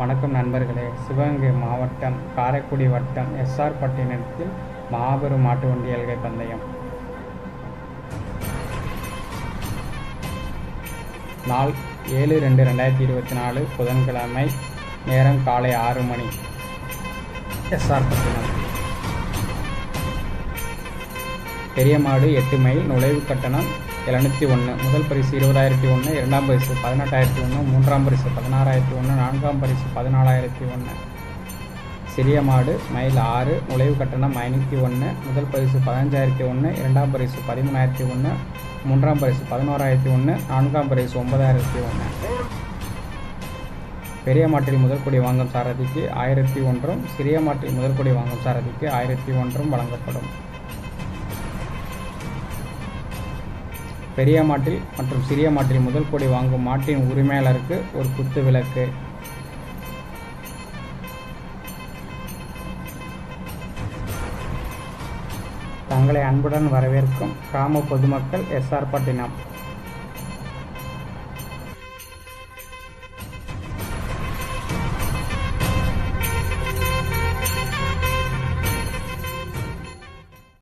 வணக்கம் நண்பர்களே. சிவகங்கை மாவட்டம் காரைக்குடி வட்டம் எஸ்ஆர் பட்டினத்தில் மாபெரும் மாட்டு வண்டியல்கை பந்தயம். நாள் ஏழு ரெண்டு ரெண்டாயிரத்தி இருபத்தி நாலு புதன்கிழமை நேரம் காலை ஆறு மணி. எஸ்ஆர் பட்டினம். பெரிய மாடு எட்டு மைல் நுழைவு கட்டணம் எழுநூற்றி ஒன்று முதல் பரிசு இருபதாயிரத்தி ஒன்று இரண்டாம் பரிசு பதினெட்டாயிரத்தி ஒன்று மூன்றாம் பரிசு பதினாறாயிரத்தி ஒன்று நான்காம் பரிசு பதினாலாயிரத்தி ஒன்று சிறிய மாடு மைல் ஆறு நுழைவு கட்டணம் ஐநூற்றி ஒன்று முதல் பரிசு பதினஞ்சாயிரத்தி ஒன்று இரண்டாம் பரிசு பதிமூணாயிரத்தி ஒன்று மூன்றாம் பரிசு பதினோராயிரத்தி ஒன்று நான்காம் பரிசு ஒன்பதாயிரத்தி ஒன்று பெரிய மாட்டில் முதல் கொடி வாங்கும் சாரதிக்கு ஆயிரத்தி ஒன்றும் சிறிய மாட்டில் முதல் கொடி வாங்கும் சாரதிக்கு ஆயிரத்தி ஒன்றும் வழங்கப்படும். பெரிய மாட்டில் மற்றும் சிறிய மாட்டில் முதல் கொடி வாங்கும் மாட்டின் உரிமையாளருக்கு ஒரு குத்து விளக்கு. தங்களை அன்புடன் வரவேற்கும் கிராம பொதுமக்கள் எஸ்ஆர் பட்டினம்.